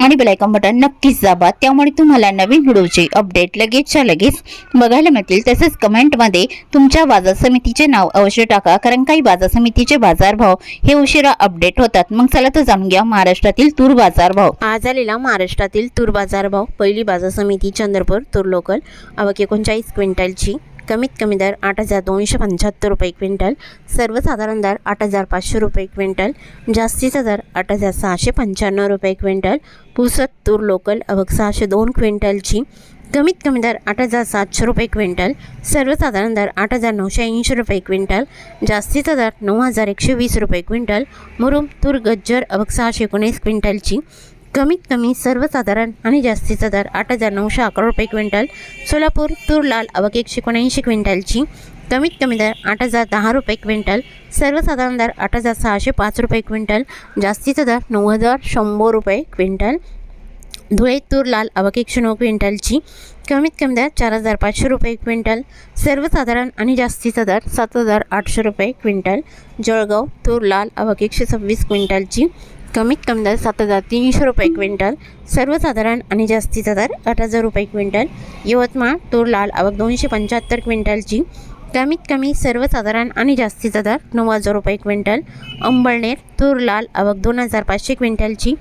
आणि bell icon button नक्कीच दाबा. त्यामुळे तुम्हाला नवीन व्हिडिओचे अपडेट लगेचच्या लगेच बघायला मिळतील. तसेच कमेंटमध्ये तुमच्या बाजार समितीचे नाव अवश्य टाका कारण काही बाजार समितीचे बाजारभाव हे उशिरा अपडेट होतात. मग चला तर जाणून घ्या महाराष्ट्रातील तूर बाजारभाव आज आलेला महाराष्ट्रातील तूर बाजारभाव पहिली बाजार समिती चंद्रपूर तूर लोकल आवक एकोणचाळीस क्विंटलची. कमीत कमी दर आठ हजार दोनशे पंच्याहत्तर रुपये क्विंटल सर्वसाधारण दर आठ हजार पाचशे रुपये क्विंटल जास्तीचा दर आठ हजार सहाशे पंच्याण्णव रुपये क्विंटल पुसत तूर लोकल अवघ सहाशे दोन क्विंटलची कमीत कमी दर आठ हजार सातशे रुपये क्विंटल सर्वसाधारण दर आठ हजार नऊशे ऐंशी रुपये क्विंटल जास्तीचा दर नऊ हजार एकशे वीस रुपये क्विंटल मुरुम तूर गज्जर अवघ सहाशे एकोणीस क्विंटलची कमीत कमी सर्वसाधारण आणि जास्तीचा दर आठ हजार नऊशे अकरा रुपये क्विंटल सोलापूर तूर लाल आवक एकशे एकोणऐंशी क्विंटलची कमीत कमी दर आठ हजार दहा रुपये क्विंटल सर्वसाधारण दर आठ हजार सहाशे पाच रुपये क्विंटल जास्तीचा दर नऊ हजार शंभर रुपये क्विंटल. धुळे तूर लाल अवक एकशे नऊ क्विंटलची कमीत कमी दर चार हजार पाचशे रुपये क्विंटल सर्वसाधारण आणि जास्तीचा दर सात हजार आठशे रुपये क्विंटल जळगाव तूर लाल अवक एकशे सव्वीस क्विंटलची कमीत कमी दर सात हजार तीनशे रुपये क्विंटल सर्वसाधारण आणि जास्तीचा दर आठ हजार रुपये क्विंटल. यवतमाळ तूर लाल आवक दोनशे पंच्याहत्तर क्विंटलची कमीत कमी सर्वसाधारण आणि जास्तीचा दर नऊ हजार रुपये क्विंटल. अंबळनेर तूर लाल आवक दोन हजार पाचशे क्विंटलची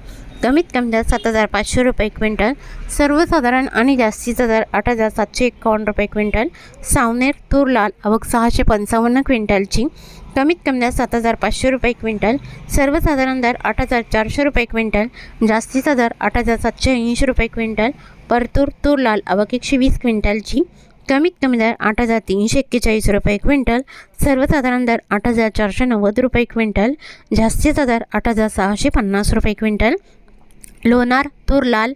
कमीत कमी दर सात हजार पाचशे रुपये क्विंटल. सर्वसाधारण आणि जास्तीचा दर आठ हजार सातशे एकावन्न रुपये क्विंटल. सावनेर तूर लाल आवक सहाशे पंचावन्न क्विंटलची कमीत कमी दर सात हजार पाचशे रुपये क्विंटल सर्वसाधारण दर आठ हजार चारशे रुपये क्विंटल जास्तीचा दर आठ हजार सातशे ऐंशी रुपये क्विंटल परतूर तूर लाल आवक एकशे वीस क्विंटलची कमीत कमी दर आठ हजार तीनशे एक्केचाळीस रुपये क्विंटल सर्वसाधारण दर आठ हजार चारशे नव्वद रुपये क्विंटल जास्तीचा दर आठ हजार सहाशे पन्नास रुपये क्विंटल लोणार तूर लाल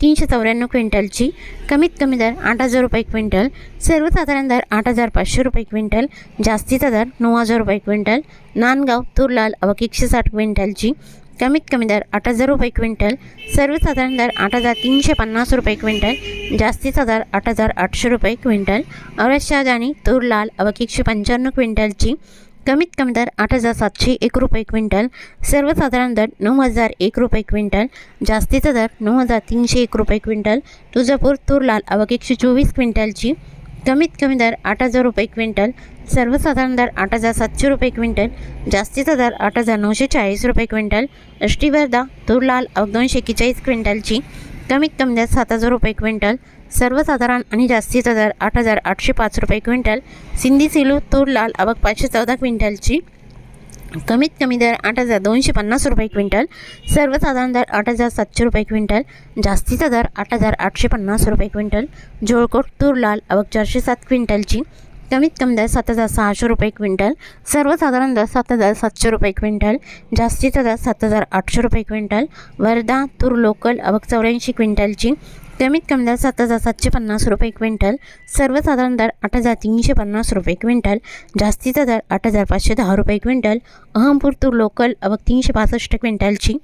तीनशे चौऱ्याण्णव क्विंटलची. कमीत कमी दर आठ हजार रुपये क्विंटल. सर्वसाधारण दर आठ हजार पाचशे रुपये क्विंटल. जास्तीचा दर नऊ हजार रुपये क्विंटल. नांदगाव तूर लाल आवक एकशे साठ क्विंटलची. कमीत कमी दर आठ हजार रुपये क्विंटल. सर्वसाधारण दर आठ हजार तीनशे पन्नास रुपये क्विंटल. जास्तीचा दर आठ हजार आठशे रुपये क्विंटल. औरत शहाजानी तूर लाल आवक एकशे पंच्याण्णव क्विंटलची. कमीत कमी दर आठ हजार सातशे एक रुपये क्विंटल सर्वसाधारण दर नऊ हजार एक रुपये क्विंटल जास्तीचा दर नऊ हजार तीनशे एक रुपये क्विंटल तुळजापूर तूर लाल आवक एकशे चोवीस क्विंटलची कमीत कमी दर आठ हजार रुपये क्विंटल सर्वसाधारण दर आठ हजार सातशे रुपये क्विंटल जास्तीचा दर आठ हजार नऊशे चाळीस रुपये क्विंटल अष्टीवर्धा तुरलाल अवघ दोनशे एक्केचाळीस क्विंटलची कमीत कमी दर सात हजार रुपये क्विंटल सर्वसाधारण आणि जास्तीचा दर आठ हजार आठशे पाच रुपये क्विंटल सिंधी सिलू तूर लाल अबक पाचशे चौदा क्विंटलची कमीत कमी दर आठ हजार दोनशे पन्नास रुपये क्विंटल सर्वसाधारण दर आठ हजार सातशे रुपये क्विंटल जास्तीचा दर आठ हजार आठशे पन्नास रुपये क्विंटल जोळकोट तूर लाल अबक चारशे सात क्विंटलची कमीत कमी दर सात हजार सहाशे रुपये क्विंटल सर्वसाधारण दर सात हजार सातशे रुपये क्विंटल जास्तीचा दर सात हजार आठशे रुपये क्विंटल वर्धा तूर लोकल आवक चौऱ्याऐंशी क्विंटलची कमीत कमी दर सात हजार सातशे पन्नास रुपये क्विंटल. सर्वसाधारण दर आठ हजार तीनशे पन्नास रुपये क्विंटल. जास्तीचा दर आठ हजार पाचशे दहा रुपये क्विंटल. अहमपूर तूर लोकल अवघ तीनशे पासष्ट क्विंटलची.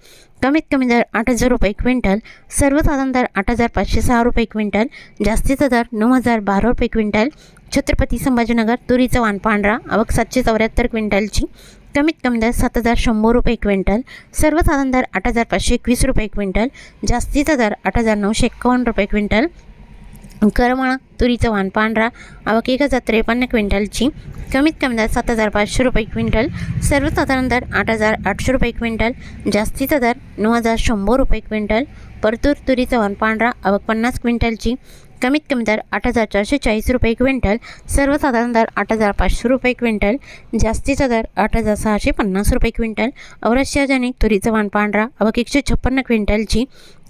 कमीत कमी दर आठ हजार रुपये क्विंटल. सर्वसाधारण दर आठ हजार पाचशे सहा रुपये क्विंटल. जास्तीचा दर नऊ हजार बारा रुपये क्विंटल. छत्रपती संभाजीनगर तुरीचं वाण पांढरा अवघ सातशे चौऱ्याहत्तर क्विंटलची. कमीत कमी दर सात हजार शंभर रुपये क्विंटल सर्वसाधारण दर आठ हजार पाचशे एकवीस रुपये क्विंटल जास्तीचा दर आठ हजार नऊशे एक्कावन्न रुपये क्विंटल. करमळा तुरीचं वाण पांढरा आवक एक हजार त्रेपन्न क्विंटलची कमीत कमी दर सात हजार पाचशे रुपये क्विंटल सर्वसाधारण दर आठ हजार आठशे रुपये क्विंटल जास्तीचा दर नऊ हजार शंभर रुपये क्विंटल. परतूर तुरीचं वाण पांढरा आवक पन्नास क्विंटलची कमीत कमी दर आठ हजार चारशे चाळीस रुपये क्विंटल सर्वसाधारण दर आठ हजार पाचशे रुपये क्विंटल जास्तीचा दर आठ हजार सहाशे पन्नास रुपये क्विंटल औरशियाजनिक तुरीचं वाण पांढरा आवक एकशे छप्पन्न क्विंटलची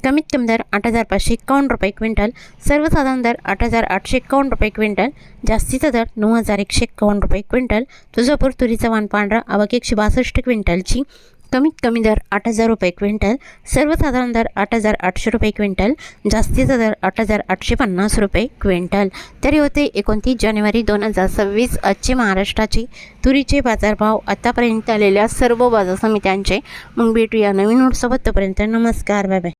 कमीत कमी दर आठ हजार पाचशे एकावन्न रुपये क्विंटल सर्वसाधारण दर आठ हजार आठशे एकावन्न रुपये क्विंटल जास्तीचा दर नऊ हजार एकशे एकावन्न रुपये क्विंटल तुळजापूर तुरीचा वाण पांढरा आवक एकशे बासष्ट क्विंटलची कमीत कमी दर आठ हजार रुपये क्विंटल सर्वसाधारण दर आठ हजार आठशे रुपये क्विंटल जास्तीचा दर आठ हजार आठशे पन्नास रुपये क्विंटल. तरी होते एकोणतीस जानेवारी दोन हजार सव्वीस आजचे महाराष्ट्राचे तुरीचे बाजारभाव. आतापर्यंत आलेल्या सर्व बाजार समित्यांचे मग भेटूया नवीन नोटसोबत तोपर्यंत नमस्कार बाय बाय